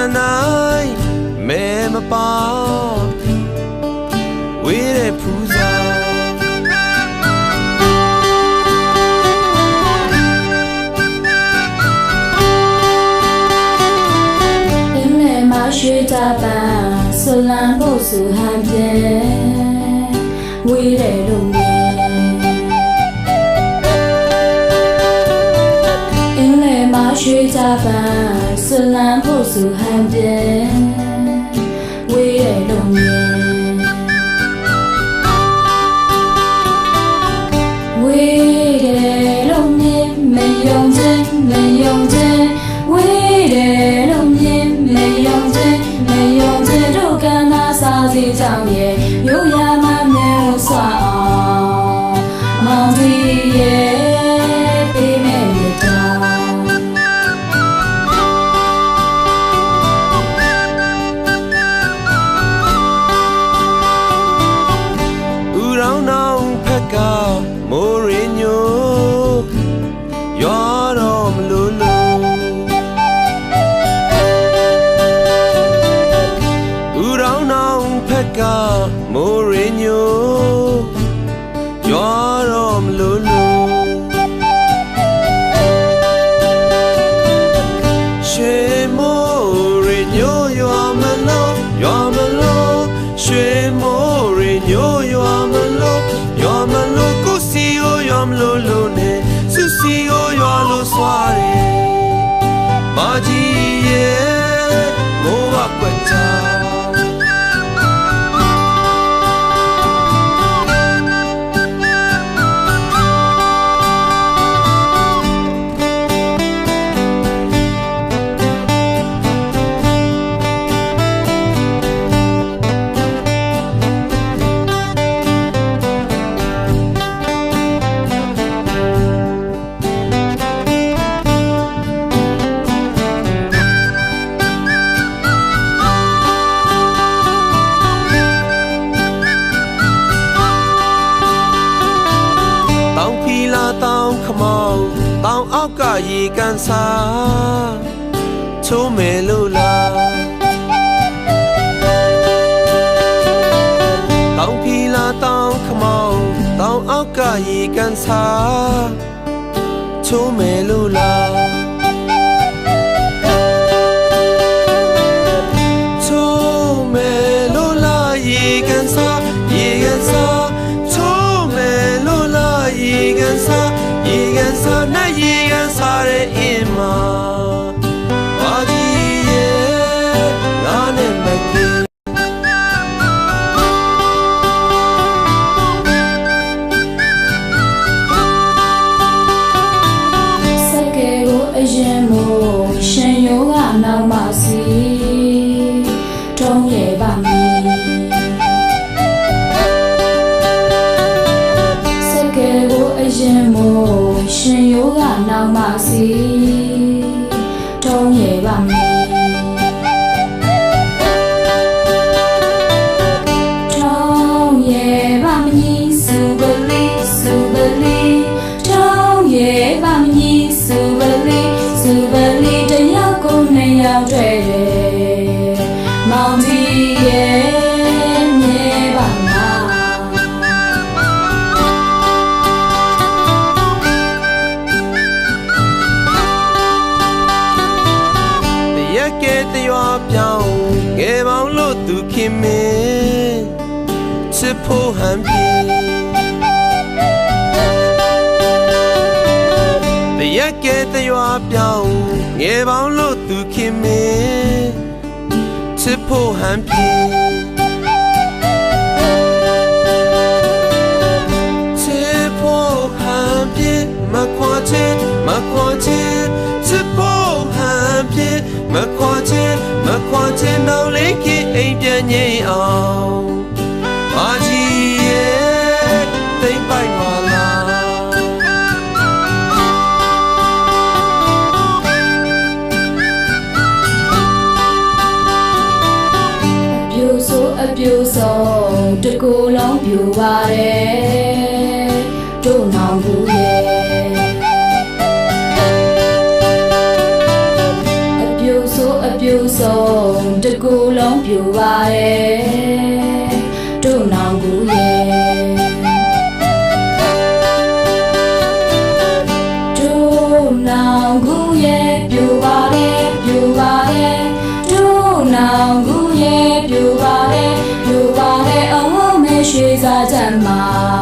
င်တနိုင်မဲမပါဝေးတဲ့ဖူးစာအင်းနဲ့မရွှေတာပန်းဆလန်ဖို့စုဟန်ပြဲဝေးတယ်လို့ နဲ့မရွှေတာပန်းဆလန်ဖို့စုဟန်ပြဲဝေးတယ်လို့မြင်ဝေးတယ်လို့မြင်မယုံခြင်းမယုံခြင်းဝေးတယ်လို့မြင် က်ကမိုးရင်းညိုရွာတော့မလို့လို့ရွှေမိုးရင်းညိုရွာမလို့ရွာမလို့ရွှေမိုးရင်းညိုရွာမလို့ရွာမလို့ကိုစီကိုရွာမလို့လို့နဲ့စူစီကိုရွာလို့စွာတယ်မာကြီးရဲ့မိုးကကွက် ချာတောင်ဖီလာတောင်ခမောင်းတောင်အောက်ကရေကန်စာချိုးမယ်လို့လားတောင်ဖီလာတောင်ခမောင်းတောင်အောက်ကရေကန်စာချိုးမယ်လို့လား ရင်မို့ရှင်ယောကနောက်မှစီတုံးရဲ့ပါမီစက်ကဲကိုအရင်မို့ရှင်ယောကနောက်မှစီ သူခင်မင်းချစ်ဖို့ဟန်ပြေတရက်ကဲတရွာပြောင်းငယ်ပေါင်းလို့သူခင်မင်းချစ်ဖို့ဟန်ပြေ ပြူဆိုအပြူဆုံးတကူလုံးပြူပါတယ်တို့နောင်ဘူးရဲ့အပြူဆိုအပြူဆုံးတကူလုံးပြူပါတယ်တို့နောင်ဘူးရဲ့ ရွှေစာချမ်းမှာမောင်တီ